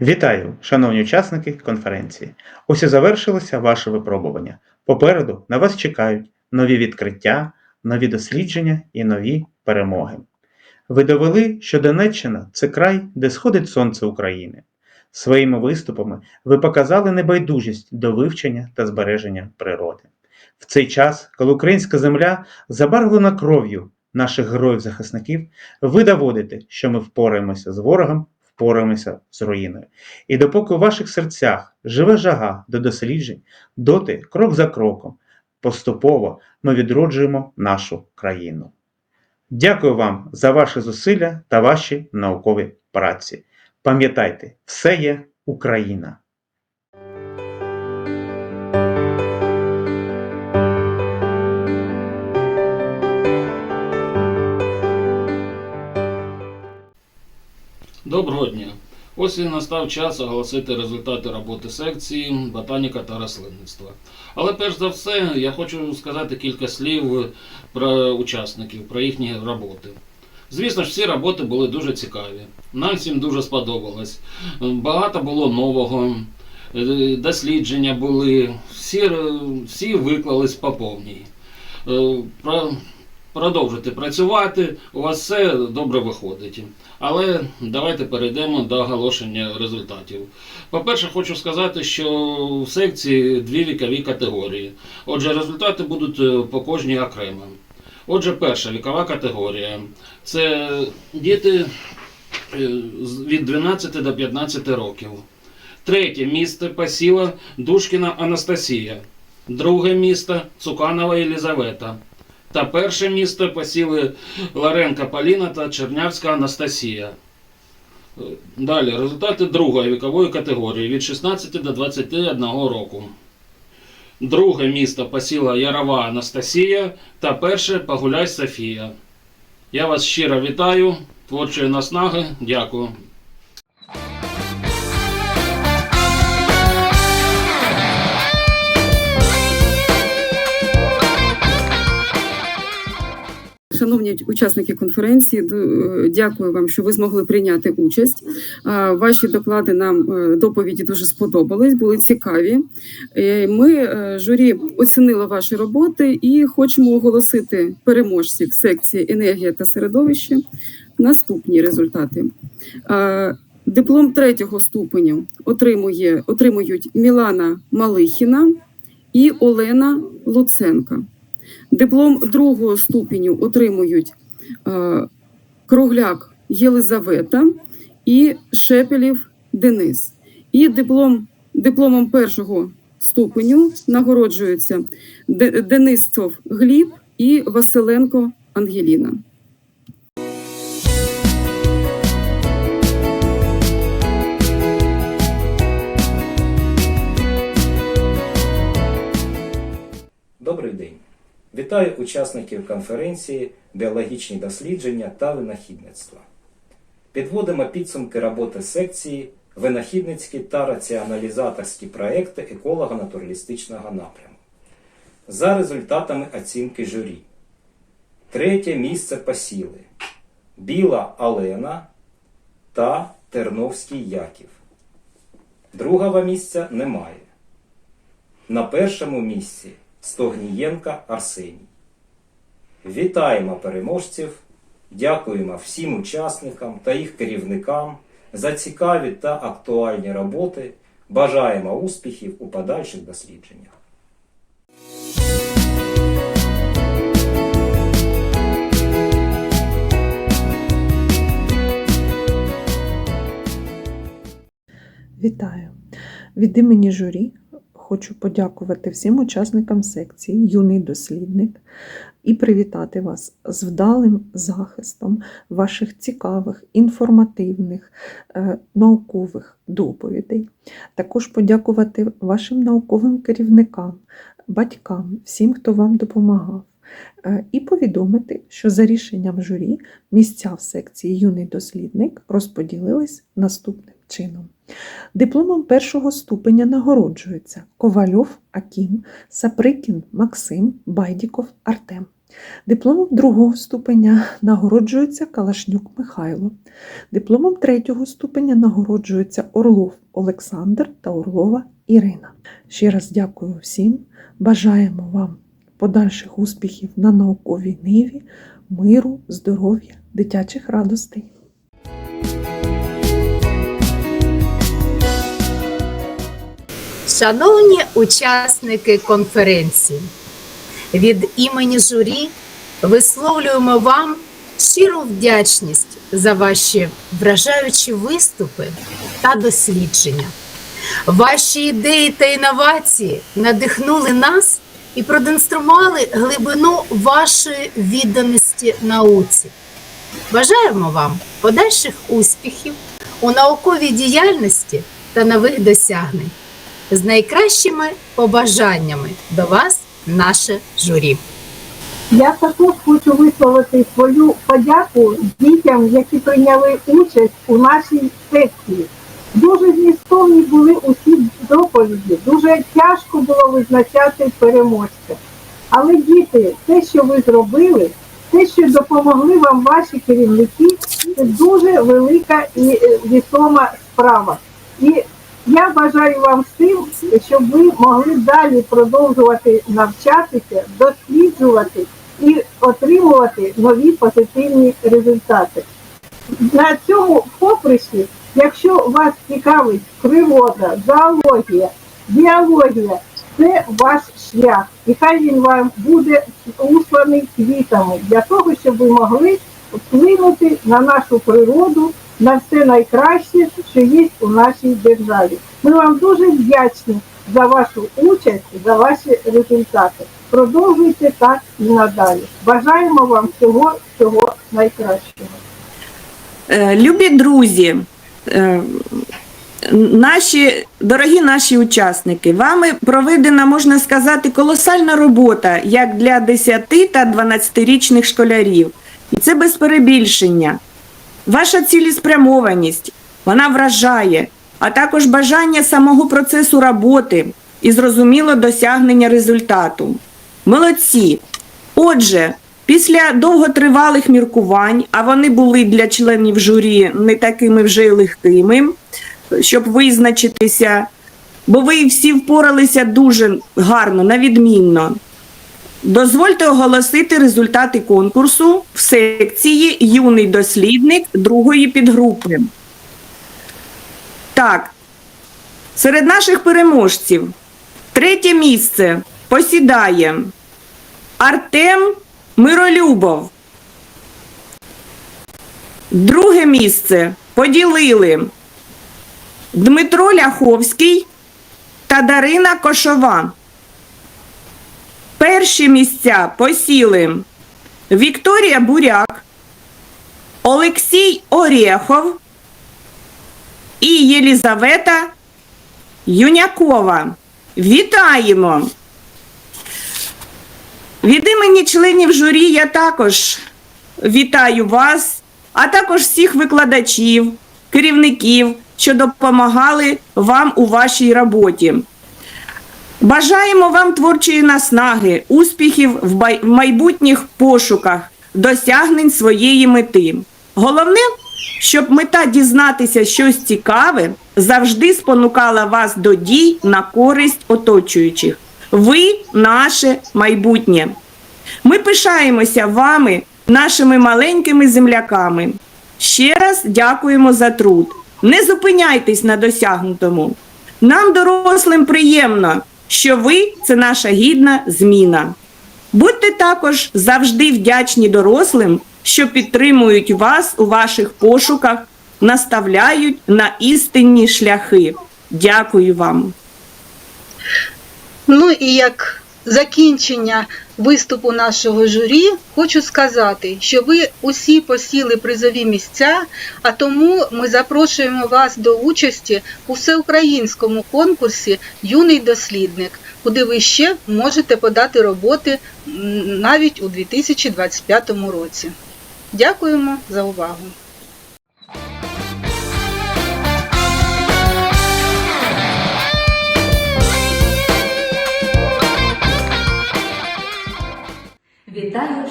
Вітаю, шановні учасники конференції. Ось і завершилося ваше випробування. Попереду на вас чекають нові відкриття, нові дослідження і нові перемоги. Ви довели, що Донеччина це край, де сходить сонце України. Своїми виступами ви показали небайдужість до вивчення та збереження природи. В цей час, коли українська земля забарвлена кров'ю наших героїв-захисників, ви доводите, що ми впораємося з ворогом, впораємося з руїною. І допоки у ваших серцях живе жага до досліджень, доти, крок за кроком, поступово ми відроджуємо нашу країну. Дякую вам за ваші зусилля та ваші наукові праці. Пам'ятайте, все є Україна. Доброго дня! Ось і настав час оголосити результати роботи секції ботаніка та рослинництва. Але перш за все я хочу сказати кілька слів про учасників, про їхні роботи. Звісно ж, всі роботи були дуже цікаві. Нам всім дуже сподобалось. Багато було нового, дослідження були, всі, всі виклались по повній. Е, продовжуйте працювати, у вас все добре виходить. Але давайте перейдемо до оголошення результатів. По-перше, хочу сказати, що в секції дві вікові категорії. Отже, результати будуть е, по кожній окремо. Отже, перша вікова категорія це діти е, від 12 до 15 років. Третє місце посіла Душкіна Анастасія. Друге місце Цуканова Єлізавета. Та перше місце посіли Ларенка Поліна та Чернявська Анастасія. Далі результати другої вікової категорії від 16 до 21 року. Друге місто посіла Ярова Анастасія та перше Погуляй Софія. Я вас щиро вітаю, творчої наснаги, дякую. Шановні учасники конференції, е, дякую вам, що ви змогли прийняти участь. Ваші доклади нам е, доповіді дуже сподобались, були цікаві. Е, Ми журі оцінили ваші роботи і хочемо оголосити переможців секції енергія та середовище. Наступні результати. Диплом третього ступеню отримує отримують Мілана Малихіна і Олена Луценка. Диплом другого ступеню отримують е, Кругляк Єлизавета і Шепелів Денис. І диплом, дипломом першого ступеню нагороджуються Денисцов Гліб і Василенко Ангеліна. Вітаю учасників конференції Біологічні дослідження та винахідництво. Підводимо підсумки роботи секції Винахідницькі та раціоналізаторські проекти еколого-натуралістичного напряму. За результатами оцінки журі. Третє місце посіли Біла Алена та Терновський Яків. Другого місця немає. На першому місці Стогнієнка Арсеній. Вітаємо переможців, дякуємо всім учасникам та їх керівникам за цікаві та актуальні роботи. Бажаємо успіхів у подальших дослідженнях. Вітаю! Від імені журі хочу подякувати всім учасникам секції Юний дослідник і привітати вас з вдалим захистом ваших цікавих, інформативних, е, наукових доповідей. Також подякувати вашим науковим керівникам, батькам, всім, хто вам допомагав. Е, І повідомити, що за рішенням журі місця в секції Юний дослідник розподілились наступним чином. Дипломом першого ступеня нагороджуються Ковальов Акім, Саприкін Максим, Байдіков Артем. Дипломом другого ступеня нагороджується Калашнюк Михайло. Дипломом третього ступеня нагороджується Орлов Олександр та Орлова Ірина. Ще раз дякую всім. Бажаємо вам подальших успіхів на науковій ниві, миру, здоров'я, дитячих радостей. Шановні учасники конференції, від імені журі висловлюємо вам щиру вдячність за ваші вражаючі виступи та дослідження. Ваші ідеї та інновації надихнули нас і продемонстрували глибину вашої відданості науці. Бажаємо вам подальших успіхів у науковій діяльності та нових досягнень з найкращими побажаннями до вас, наше журі. Я також хочу висловити свою подяку дітям, які прийняли участь у нашій секції. Дуже змістовні були усі доповіді, дуже тяжко було визначати переможця. Але діти, те, що ви зробили, те, що допомогли вам ваші керівники, це дуже велика і е, відома справа. І я бажаю вам всім, щоб ви могли далі продовжувати навчатися, досліджувати і отримувати нові позитивні результати. На цьому поприщі, якщо вас цікавить природа, зоологія, біологія, це ваш шлях. І хай він вам буде усланий квітами для того, щоб ви могли вплинути на нашу природу, на все найкраще, що є у нашій державі. Ми вам дуже вдячні за вашу участь, за ваші результати. Продовжуйте так і надалі. Бажаємо вам всього, всього найкращого. Е, Любі друзі, е, наші дорогі наші учасники, вами проведена, можна сказати, колосальна робота як для 10 та 12-річних школярів. І це без перебільшення. Ваша цілеспрямованість, вона вражає, а також бажання самого процесу роботи і зрозуміло досягнення результату. Молодці! Отже, після довготривалих міркувань, а вони були для членів журі не такими вже й легкими, щоб визначитися, бо ви всі впоралися дуже гарно, на відмінно. Дозвольте оголосити результати конкурсу в секції Юний дослідник другої підгрупи. Так, серед наших переможців третє місце посідає Артем Миролюбов. Друге місце поділили Дмитро Ляховський та Дарина Кошова. Перші місця посіли Вікторія Буряк, Олексій Орєхов і Єлізавета Юнякова. Вітаємо! Від імені членів журі я також вітаю вас, а також всіх викладачів, керівників, що допомагали вам у вашій роботі. Бажаємо вам творчої наснаги, успіхів в майбутніх пошуках, досягнень своєї мети. Головне, щоб мета дізнатися щось цікаве завжди спонукала вас до дій на користь оточуючих. Ви наше майбутнє. Ми пишаємося вами, нашими маленькими земляками. Ще раз дякуємо за труд. Не зупиняйтесь на досягнутому. Нам, дорослим, приємно, що ви це наша гідна зміна. Будьте також завжди вдячні дорослим, що підтримують вас у ваших пошуках, наставляють на істинні шляхи. Дякую вам. Ну і як закінчення виступу нашого журі, хочу сказати, що ви усі посіли призові місця, а тому ми запрошуємо вас до участі у всеукраїнському конкурсі Юний дослідник, куди ви ще можете подати роботи навіть у 2025 році. Дякуємо за увагу.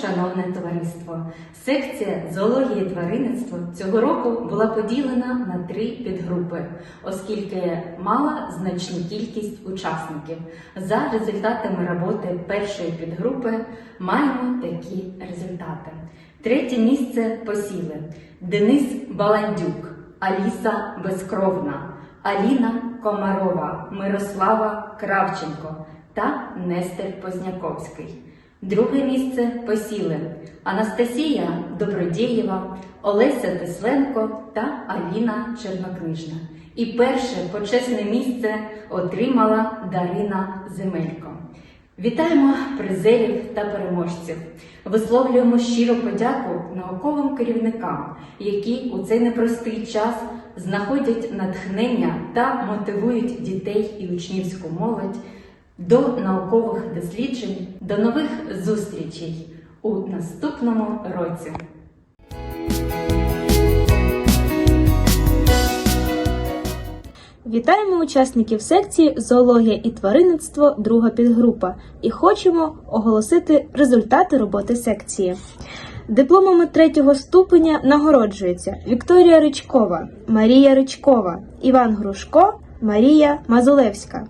Шановне товариство! Секція зоології тваринництва цього року була поділена на три підгрупи, оскільки мала значну кількість учасників. За результатами роботи першої підгрупи маємо такі результати. Третє місце посіли Денис Баландюк, Аліса Безкровна, Аліна Комарова, Мирослава Кравченко та Нестер Позняковський. Друге місце посіли Анастасія Добродєєва, Олеся Тесленко та Аліна Чернокнижна. І перше почесне місце отримала Дарина Земелько. Вітаємо призерів та переможців. Висловлюємо щиру подяку науковим керівникам, які у цей непростий час знаходять натхнення та мотивують дітей і учнівську молодь до наукових досліджень. До нових зустрічей у наступному році. Вітаємо учасників секції Зоологія і тваринництво друга підгрупа і хочемо оголосити результати роботи секції. Дипломами третього ступеня нагороджуються Вікторія Ричкова, Марія Ричкова, Іван Грушко, Марія Мазулевська.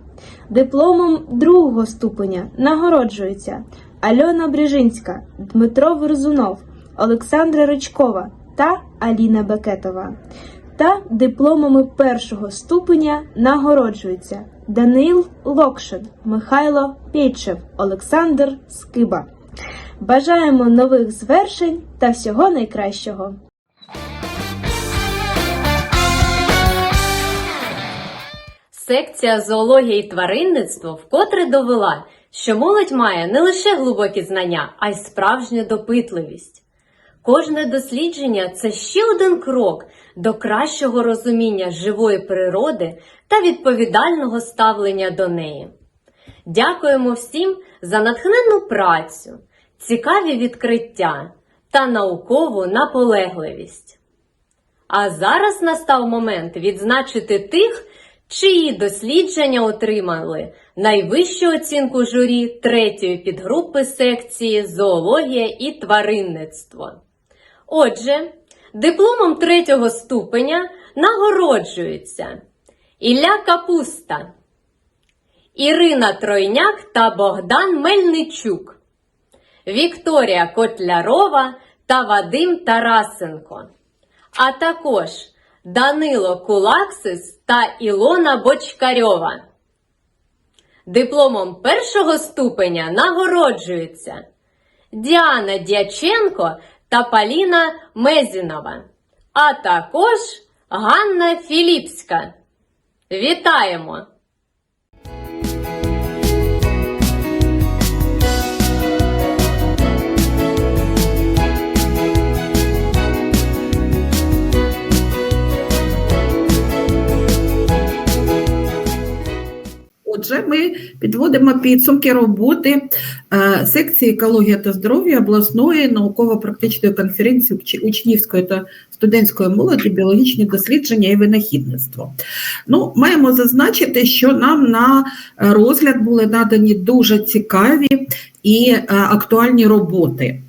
Дипломом другого ступеня нагороджуються Альона Брижинська, Дмитро Верзунов, Олександра Ричкова та Аліна Бекетова та дипломами першого ступеня нагороджуються Даниїл Локшин, Михайло Пєйчев, Олександр Скиба. Бажаємо нових звершень та всього найкращого! Секція зоологія і тваринництво вкотре довела, що молодь має не лише глибокі знання, а й справжню допитливість. Кожне дослідження це ще один крок до кращого розуміння живої природи та відповідального ставлення до неї. Дякуємо всім за натхненну працю, цікаві відкриття та наукову наполегливість. А зараз настав момент відзначити тих, чиї дослідження отримали найвищу оцінку журі третьої підгрупи секції Зоологія і тваринництво. Отже, дипломом третього ступеня нагороджуються Ілля Капуста, Ірина Тройняк та Богдан Мельничук, Вікторія Котлярова та Вадим Тарасенко, а також Данило Кулаксис та Ілона Бочкарьова. Дипломом першого ступеня нагороджуються Діана Дяченко та Поліна Мезінова, а також Ганна Філіпська. Вітаємо! Отже, ми підводимо підсумки роботи е, секції екологія та здоров'я обласної науково-практичної конференції учнівської та студентської молоді, біологічні дослідження і винахідництво. Ну, маємо зазначити, що нам на розгляд були надані дуже цікаві і е, актуальні роботи.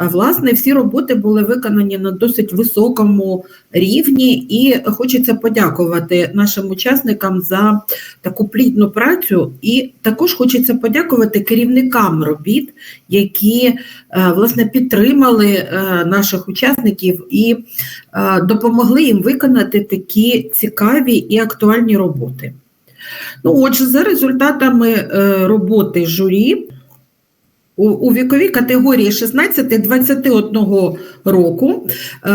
Власне, всі роботи були виконані на досить високому рівні, і хочеться подякувати нашим учасникам за таку плідну працю, і також хочеться подякувати керівникам робіт, які е, власне підтримали е, наших учасників і е, допомогли їм виконати такі цікаві і актуальні роботи. Ну, отже, за результатами роботи журі. У, у віковій категорії 16-21 року е,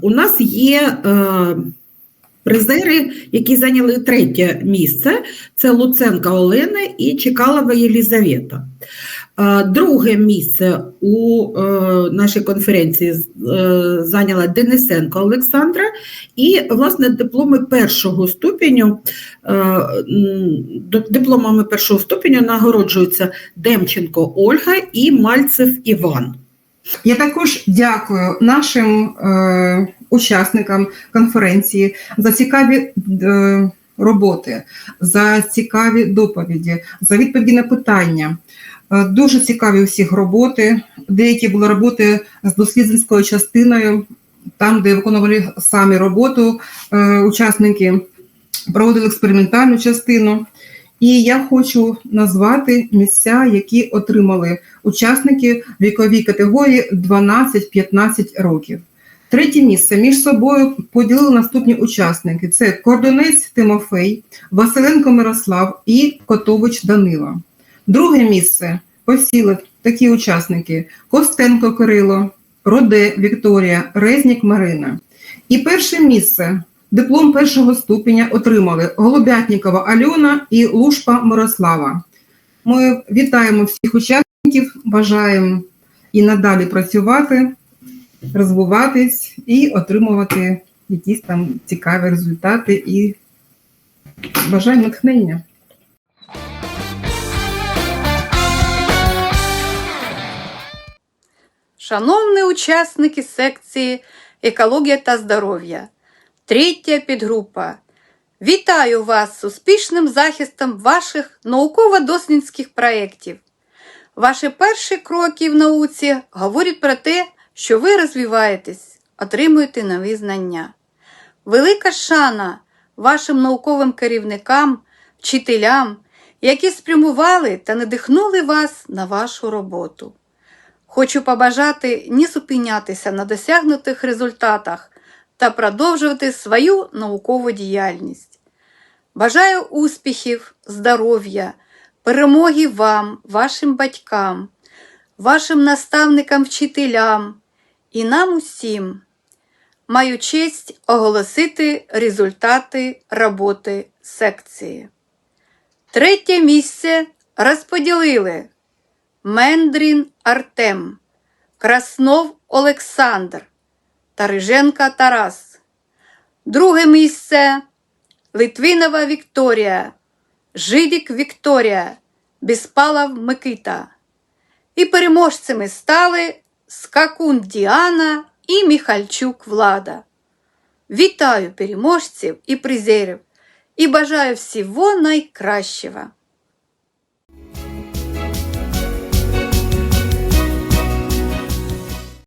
у нас є е, призери, які зайняли третє місце. Це Луценка Олена і Чекалова Єлізавета. Друге місце у е, нашій конференції е, зайняла Денисенко Олександра, і власне дипломи першого ступеню е, дипломами першого ступеню нагороджуються Демченко Ольга і Мальцев Іван. Я також дякую нашим е, учасникам конференції за цікаві е, роботи, за цікаві доповіді, за відповіді на питання. Е, Дуже цікаві у всіх роботи. Деякі були роботи з дослідницькою частиною, там, де виконували самі роботу е, учасники, проводили експериментальну частину. І я хочу назвати місця, які отримали учасники віковій категорії 12-15 років. Третє місце між собою поділили наступні учасники: це Кордонець Тимофей, Василенко Мирослав і Котович Данила. Друге місце посіли такі учасники: Костенко Кирило, Роде Вікторія, Резнік Марина. І перше місце диплом першого ступеня отримали Голубятнікова Альона і Лушпа Мирослава. Ми вітаємо всіх учасників, бажаємо і надалі працювати, розвиватись і отримувати якісь там цікаві результати і бажаємо натхнення. Шановні учасники секції Екологія та здоров'я, третя підгрупа. Вітаю вас з успішним захистом ваших науково-дослідницьких проєктів. Ваші перші кроки в науці говорять про те, що ви розвиваєтесь, отримуєте нові знання. Велика шана вашим науковим керівникам, вчителям, які спрямували та надихнули вас на вашу роботу. Хочу побажати не зупинятися на досягнутих результатах та продовжувати свою наукову діяльність. Бажаю успіхів, здоров'я, перемоги вам, вашим батькам, вашим наставникам, вчителям і нам усім. Маю честь оголосити результати роботи секції. Третє місце розподілили Мендрін Артем, Краснов Олександр, Тариженка Тарас. Друге місце Литвинова Вікторія, Жидік Вікторія, Біспалов Микита. І переможцями стали Скакун Діана і Міхальчук Влада. Вітаю переможців і призерів і бажаю всього найкращого.